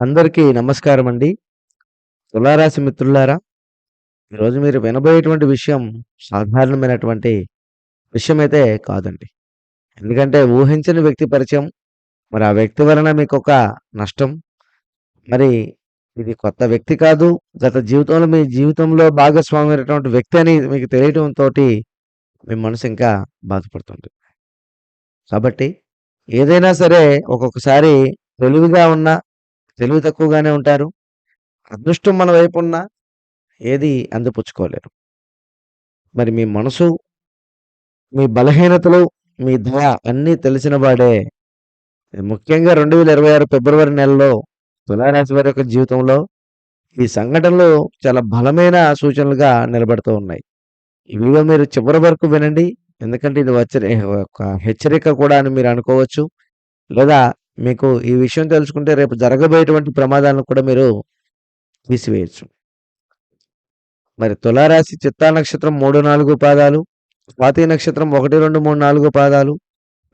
అందరికీ నమస్కారం అండి. తులారాశి మిత్రులారా, ఈరోజు మీరు వినబోయేటువంటి విషయం సాధారణమైనటువంటి విషయమైతే కాదండి. ఎందుకంటే ఊహించని వ్యక్తి పరిచయం. మరి ఆ వ్యక్తి వలన మీకొక నష్టం. మరి ఇది కొత్త వ్యక్తి కాదు. గత జీవితంలో మీ జీవితంలో భాగస్వామైనటువంటి వ్యక్తి అని మీకు తెలియటంతో మీ మనసు ఇంకా బాధపడుతుంది. కాబట్టి ఏదైనా సరే ఒక్కొక్కసారి తెలివిగా ఉన్నా, తెలివి తక్కువగానే ఉంటారు. అదృష్టం మన వైపు ఉన్నా ఏది అందిపుచ్చుకోలేరు. మరి మీ మనసు, మీ బలహీనతలు, మీ దయ అన్నీ తెలిసిన వాడే ముఖ్యంగా 2026 ఫిబ్రవరి నెలలో తులారాశి వారి యొక్క జీవితంలో ఈ సంఘటనలు చాలా బలమైన సూచనలుగా నిలబడుతూ ఉన్నాయి. ఈ వీడియో మీరు చివరి వరకు వినండి. ఎందుకంటే ఇది వచ్చే ఒక హెచ్చరిక కూడా అని మీరు అనుకోవచ్చు. లేదా మీకు ఈ విషయం తెలుసుకుంటే రేపు జరగబోయేటువంటి ప్రమాదాలను కూడా మీరు తీసివేయచ్చు మరి తులారాశి చిత్తా నక్షత్రం 3, 4 పాదాలు, స్వాతి నక్షత్రం 1, 2, 3, 4 పాదాలు,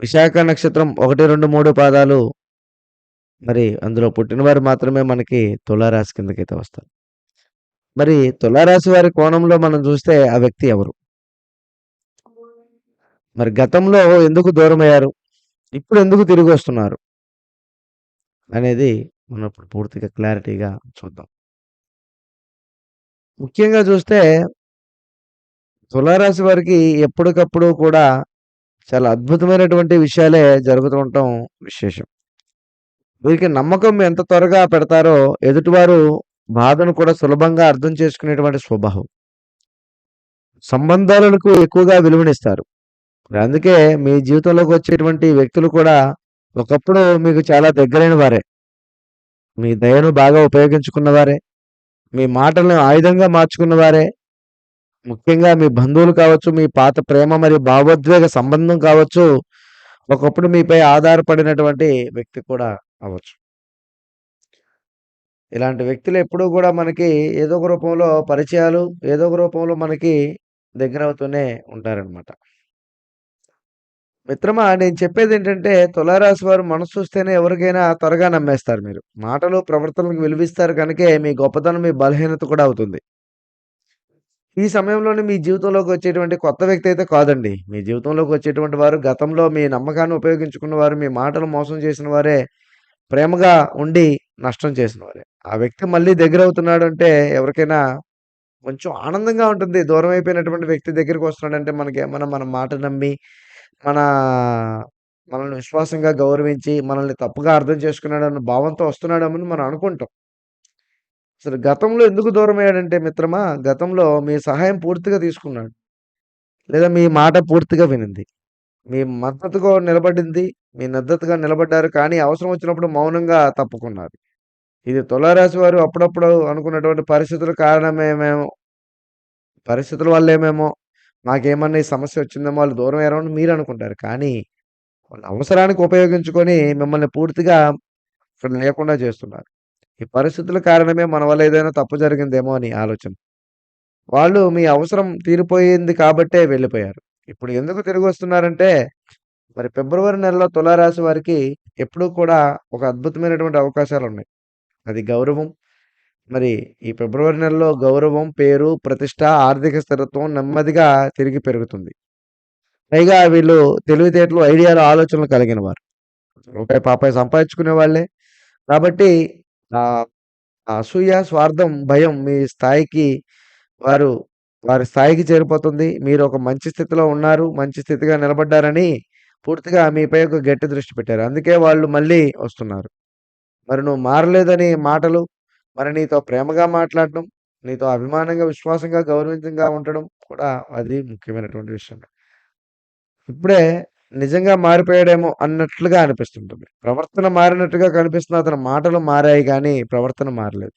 విశాఖ నక్షత్రం 1, 2, 3 పాదాలు మరి అందులో పుట్టినవారు మాత్రమే మనకి తులారాశి కిందకైతే వస్తారు. మరి తులారాశి వారి కోణంలో మనం చూస్తే ఆ వ్యక్తి ఎవరు? మరి గతంలో ఎందుకు దూరమయ్యారు? ఇప్పుడు ఎందుకు తిరిగి వస్తున్నారు అనేది మనం ఇప్పుడు పూర్తిగా క్లారిటీగా చూద్దాం. ముఖ్యంగా చూస్తే తులారాశి వారికి ఎప్పటికప్పుడు కూడా చాలా అద్భుతమైనటువంటి విషయాలే జరుగుతూ ఉండటం విశేషం. వీరికి నమ్మకం ఎంత త్వరగా పెడతారో ఎదుటివారు బాధను కూడా సులభంగా అర్థం చేసుకునేటువంటి స్వభావం. సంబంధాలకు ఎక్కువగా విలువనిస్తారు. అందుకే మీ జీవితంలోకి వచ్చేటువంటి వ్యక్తులు కూడా ఒకప్పుడు మీకు చాలా దగ్గరైన వారే. మీ దయను బాగా ఉపయోగించుకున్నవారే. మీ మాటలను ఆయుధంగా మార్చుకున్నవారే. ముఖ్యంగా మీ బంధువులు కావచ్చు, మీ పాత ప్రేమ మరియు భావోద్వేగ సంబంధం కావచ్చు, ఒకప్పుడు మీపై ఆధారపడినటువంటి వ్యక్తి కూడా అవ్వచ్చు. ఇలాంటి వ్యక్తులు ఎప్పుడూ కూడా మనకి ఏదో ఒక రూపంలో పరిచయాలు, ఏదో ఒక రూపంలో మనకి దగ్గర అవుతూనే ఉంటారనమాట. మిత్రమా నేను చెప్పేది ఏంటంటే తులారాశి వారు మనసు చూస్తేనే ఎవరికైనా త్వరగా నమ్మేస్తారు మీరు. మాటలు, ప్రవర్తనలకు విలువిస్తారు కనుకే మీ గొప్పతనం, మీ బలహీనత కూడా అవుతుంది. ఈ సమయంలోనే మీ జీవితంలోకి వచ్చేటువంటి కొత్త వ్యక్తి అయితే కాదండి. మీ జీవితంలోకి వచ్చేటువంటి వారు గతంలో మీ నమ్మకాన్ని ఉపయోగించుకున్న వారు, మీ మాటలు మోసం చేసిన వారే, ప్రేమగా ఉండి నష్టం చేసిన వారే. ఆ వ్యక్తి మళ్ళీ దగ్గర అవుతున్నాడు అంటే ఎవరికైనా కొంచెం ఆనందంగా ఉంటుంది. దూరం అయిపోయినటువంటి వ్యక్తి దగ్గరికి వస్తున్నాడంటే మనకేమన్నా మన మాట నమ్మి, మన మనల్ని విశ్వాసంగా గౌరవించి, మనల్ని తప్పుగా అర్థం చేసుకున్నాడన్న భావంతో వస్తున్నాడేమని మనం అనుకుంటాం. అసలు గతంలో ఎందుకు దూరమయ్యాడంటే మిత్రమా, గతంలో మీ సహాయం పూర్తిగా తీసుకున్నాడు. లేదా మీ మాట పూర్తిగా వినింది. మీ మద్దతుగా నిలబడింది. మీ మద్దతుగా నిలబడ్డారు. కానీ అవసరం వచ్చినప్పుడు మౌనంగా తప్పుకున్నారు. ఇది తులారాశి వారు అప్పుడప్పుడు అనుకున్నటువంటి పరిస్థితుల కారణమేమేమో పరిస్థితుల వల్లేమేమో నాకేమన్నా ఈ సమస్య వచ్చిందేమో వాళ్ళు దూరం అయ్యారో మీరు అనుకుంటారు. కానీ వాళ్ళ అవసరానికి ఉపయోగించుకొని మిమ్మల్ని పూర్తిగా ఇక్కడ లేకుండా చేస్తున్నారు. ఈ పరిస్థితుల కారణమే మన వల్ల ఏదైనా తప్పు జరిగిందేమో అని ఆలోచన. వాళ్ళు మీ అవసరం తీరిపోయింది కాబట్టే వెళ్ళిపోయారు. ఇప్పుడు ఎందుకు తిరిగి వస్తున్నారంటే మరి ఫిబ్రవరి నెలలో తులారాశి వారికి ఎప్పుడూ కూడా ఒక అద్భుతమైనటువంటి అవకాశాలు ఉన్నాయి అది గౌరవం. మరి ఈ ఫిబ్రవరి నెలలో గౌరవం, పేరు, ప్రతిష్ట, ఆర్థిక స్థిరత్వం నెమ్మదిగా తిరిగి పెరుగుతుంది. పైగా వీళ్ళు తెలివితేటలు, ఐడియాలు, ఆలోచనలు కలిగిన వారు. రూపాయి, పాపాయి సంపాదించుకునే వాళ్ళే. కాబట్టి అసూయ, స్వార్థం, భయం మీ స్థాయికి వారు వారి స్థాయికి చేరిపోతుంది. మీరు ఒక మంచి స్థితిలో ఉన్నారు. మంచి స్థితిగా నిలబడ్డారని పూర్తిగా మీపై ఒక గట్టి దృష్టి పెట్టారు. అందుకే వాళ్ళు మళ్ళీ వస్తున్నారు. మరి నువ్వు మారలేదని మాటలు, మరి నీతో ప్రేమగా మాట్లాడడం, నీతో అభిమానంగా, విశ్వాసంగా, గౌరవితంగా ఉండడం కూడా అది ముఖ్యమైనటువంటి విషయం. ఇప్పుడే నిజంగా మారిపోయాడేమో అన్నట్లుగా అనిపిస్తుంటుంది. ప్రవర్తన మారినట్టుగా కనిపిస్తున్న అతని మాటలు మారాయి కానీ ప్రవర్తన మారలేదు.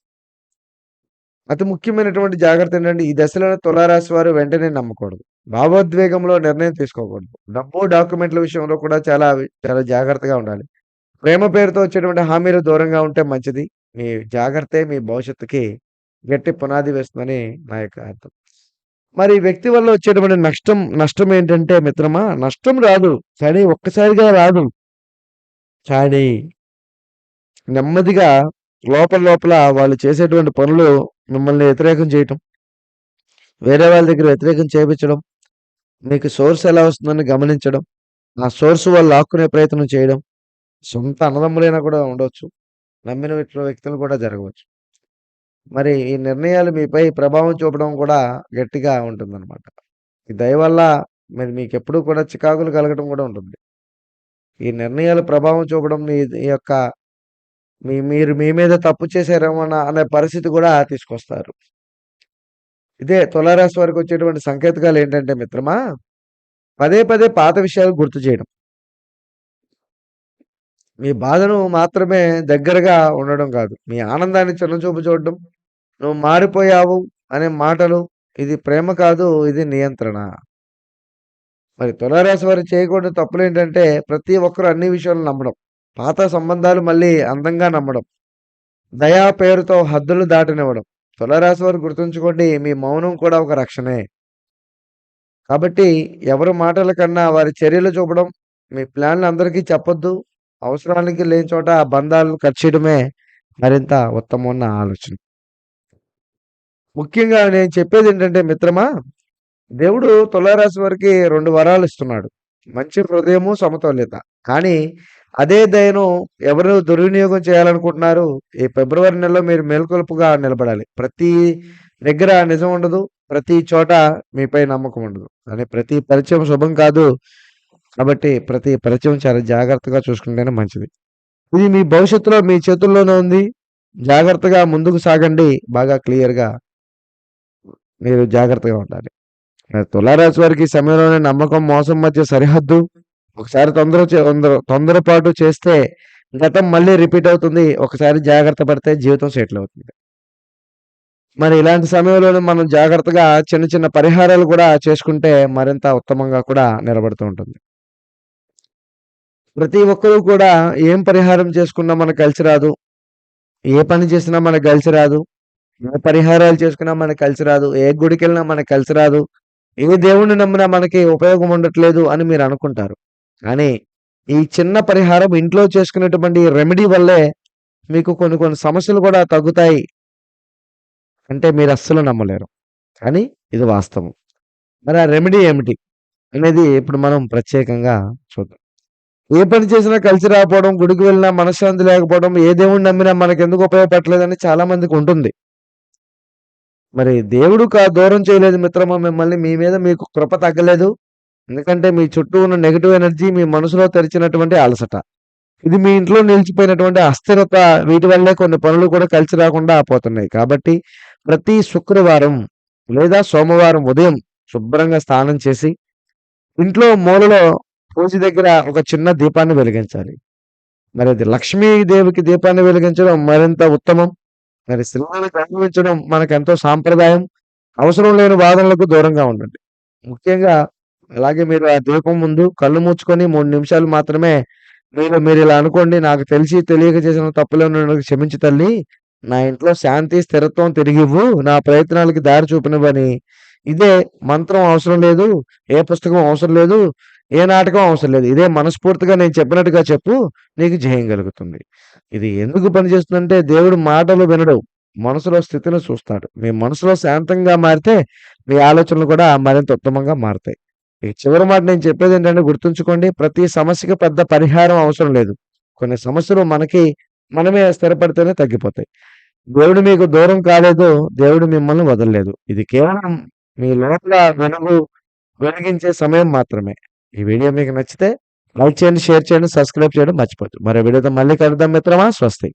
అతి ముఖ్యమైనటువంటి జాగ్రత్త ఏంటంటే ఈ దశలోనే తులారాశి వారు వెంటనే నమ్మకూడదు. భావోద్వేగంలో నిర్ణయం తీసుకోకూడదు. డబ్బు, డాక్యుమెంట్ల విషయంలో కూడా చాలా చాలా జాగ్రత్తగా ఉండాలి. ప్రేమ పేరుతో వచ్చేటువంటి హామీలు దూరంగా ఉంటే మంచిది. మీ జాగ్రత్తే మీ భవిష్యత్తుకి గట్టి పునాది వేస్తుందని నా యొక్క అర్థం. మరి ఈ వ్యక్తి వల్ల వచ్చేటువంటి నష్టం నష్టం ఏంటంటే మిత్రమా నష్టం రాదు. కానీ ఒక్కసారిగా రాదు. కానీ నెమ్మదిగా లోపల లోపల వాళ్ళు చేసేటువంటి పనులు మిమ్మల్ని వ్యతిరేకం చేయటం. వేరే వాళ్ళ దగ్గర వ్యతిరేకం చేపించడం. మీకు సోర్స్ ఎలా వస్తుందని గమనించడం. ఆ సోర్స్ వాళ్ళు లాక్కునే ప్రయత్నం చేయడం. సొంత అన్నదమ్ములైనా కూడా ఉండొచ్చు. నమ్మిన వ్యక్తులు కూడా జరగవచ్చు. మరి ఈ నిర్ణయాలు మీపై ప్రభావం చూపడం కూడా గట్టిగా ఉంటుందన్నమాట. ఈ దయ వల్ల మరి మీకెప్పుడూ కూడా చికాకులు కలగడం కూడా ఉంటుంది. ఈ నిర్ణయాలు ప్రభావం చూపడం మీ యొక్క మీ మీరు మీ మీద తప్పు చేశారేమో అనే పరిస్థితి కూడా తీసుకొస్తారు. ఇదే తులారాశి వారికొచ్చేటువంటి సంకేతకాలు ఏంటంటే మిత్రమా, పదే పదే పాత విషయాలు గుర్తు చేయడం. మీ బాధను మాత్రమే దగ్గరగా ఉండడం కాదు. మీ ఆనందాన్ని చిన్నచూపు చూడడం. నువ్వు మారిపోయావు అనే మాటలు. ఇది ప్రేమ కాదు. ఇది నియంత్రణ. మరి తులారాశి వారు చేయకూడని తప్పులేంటంటే ప్రతి ఒక్కరు అన్ని విషయాలు నమ్మడం. పాత సంబంధాలు మళ్ళీ అందంగా నమ్మడం. దయా పేరుతో హద్దులు దాటనివ్వడం. తులారాశి వారు గుర్తుంచుకోండి మీ మౌనం కూడా ఒక రక్షణే. కాబట్టి ఎవరి మాటల కన్నా వారి చర్యలు చూపడం. మీ ప్లాన్‌లు అందరికీ చెప్పొద్దు. అవసరానికి లేని చోట బంధాలను కట్ చేయడమే మరింత ఉత్తమం ఆలోచన. ముఖ్యంగా నేను చెప్పేది ఏంటంటే మిత్రమా, దేవుడు తులారాశి వారికి రెండు వరాలు ఇస్తున్నాడు మంచి హృదయము, సమతుల్యత. కానీ అదే దయను ఎవరు దుర్వినియోగం చేయాలనుకుంటున్నారు? ఈ ఫిబ్రవరి నెలలో మీరు మేల్కొలుపుగా నిలబడాలి. ప్రతి దగ్గర నిజం ఉండదు. ప్రతి చోట మీపై నమ్మకం ఉండదు. కానీ ప్రతి పరిచయం శుభం కాదు. కాబట్టి ప్రతి పరిచయం చాలా జాగ్రత్తగా చూసుకుంటేనే మంచిది. ఇది మీ భవిష్యత్తులో మీ చేతుల్లోనే ఉంది. జాగ్రత్తగా ముందుకు సాగండి. బాగా క్లియర్‌గా మీరు జాగ్రత్తగా ఉండాలి. తులారాశి వారికి సమయంలోనే నమ్మకం, మోసం మధ్య సరిహద్దు. ఒకసారి తొందర తొందర తొందరపాటు చేస్తే గతం మళ్ళీ రిపీట్ అవుతుంది. ఒకసారి జాగ్రత్త పడితే జీవితం సెటిల్ అవుతుంది. మరి ఇలాంటి సమయంలోనే మనం జాగ్రత్తగా చిన్న చిన్న పరిహారాలు కూడా చేసుకుంటే మరింత ఉత్తమంగా కూడా నిలబడుతూ ఉంటుంది. ప్రతి ఒక్కరు కూడా ఏం పరిహారం చేసుకున్నా మనకు కలిసి రాదు. ఏ పని చేసినా మనకు కలిసి రాదు. ఏ పరిహారాలు చేసుకున్నా మనకు కలిసి రాదు. ఏ గుడికెళ్ళినా మనకు కలిసి రాదు. ఏ దేవుడిని నమ్మినా మనకి ఉపయోగం ఉండట్లేదు అని మీరు అనుకుంటారు. కానీ ఈ చిన్న పరిహారం ఇంట్లో చేసుకునేటువంటి రెమెడీ వల్లే మీకు కొన్ని కొన్ని సమస్యలు కూడా తగ్గుతాయి. అంటే మీరు అస్సలు నమ్మలేరు. కానీ ఇది వాస్తవం. మరి ఆ రెమెడీ ఏమిటి? అనేది ఇప్పుడు మనం ప్రత్యేకంగా చూద్దాం. ఏ పని చేసినా కలిసి రాకపోవడం, గుడికి వెళ్ళినా మనశ్శాంతి లేకపోవడం, ఏ దేవుడిని నమ్మినా మనకెందుకు ఉపయోగపడలేదని చాలా మందికి ఉంటుంది. మరి దేవుడు కా దూరం చేయలేదు మిత్రమా మిమ్మల్ని. మీ మీద మీకు కృప తగ్గలేదు. ఎందుకంటే మీ చుట్టూ ఉన్న నెగిటివ్ ఎనర్జీ మీ మనసులో తెరిచినటువంటి అలసట. ఇది మీ ఇంట్లో నిలిచిపోయినటువంటి అస్థిరత. వీటి వల్లే కొన్ని పనులు కూడా కలిసి రాకుండా పోతున్నాయి. కాబట్టి ప్రతి శుక్రవారం లేదా సోమవారం ఉదయం శుభ్రంగా స్నానం చేసి ఇంట్లో మూలలో పూజ దగ్గర ఒక చిన్న దీపాన్ని వెలిగించాలి. మరి అది లక్ష్మీదేవికి దీపాన్ని వెలిగించడం మరింత ఉత్తమం. మరి స్త్రీలను గౌరవించడం మనకెంతో సాంప్రదాయం. అవసరం లేని వాదనలకు దూరంగా ఉండండి. ముఖ్యంగా అలాగే మీరు ఆ దీపం ముందు కళ్ళు మూసుకొని మూడు నిమిషాలు మాత్రమే మీరు మీరు ఇలా అనుకోండి. నాకు తెలిసి తెలియక చేసిన తప్పులను క్షమించి తల్లి. నా ఇంట్లో శాంతి, స్థిరత్వం తిరిగివ్వు. నా ప్రయత్నాలకి దారి చూపినవని ఇదే మంత్రం అవసరం లేదు. ఏ పుస్తకం అవసరం లేదు. ఏ నాటకం అవసరం లేదు. ఇదే మనస్ఫూర్తిగా నేను చెప్పినట్టుగా చెప్పు. నీకు జయం కలుగుతుంది. ఇది ఎందుకు పనిచేస్తుందంటే దేవుడు మాటలు వినడు. మనసులో స్థితిని చూస్తాడు. మీ మనసులో శాంతంగా మారితే మీ ఆలోచనలు కూడా మరింత ఉత్తమంగా మారతాయి. ఈ చివరి మాట నేను చెప్పేది ఏంటంటే గుర్తుంచుకోండి. ప్రతి సమస్యకి పెద్ద పరిహారం అవసరం లేదు. కొన్ని సమస్యలు మనకి మనమే స్థిరపడితేనే తగ్గిపోతాయి. దేవుడు మీకు దూరం కాలేదు. దేవుడు మిమ్మల్ని వదలలేదు. ఇది కేవలం మీ లోపల వెనుగు వెలిగించే సమయం మాత్రమే. ఈ వీడియో మీకు నచ్చితే లైక్ చేయండి, షేర్ చేయండి, సబ్స్క్రైబ్ చేయడం మర్చిపోవద్దు. మరో వీడియోతో మళ్ళీ కలుద్దాం మిత్రమా. స్వస్తి.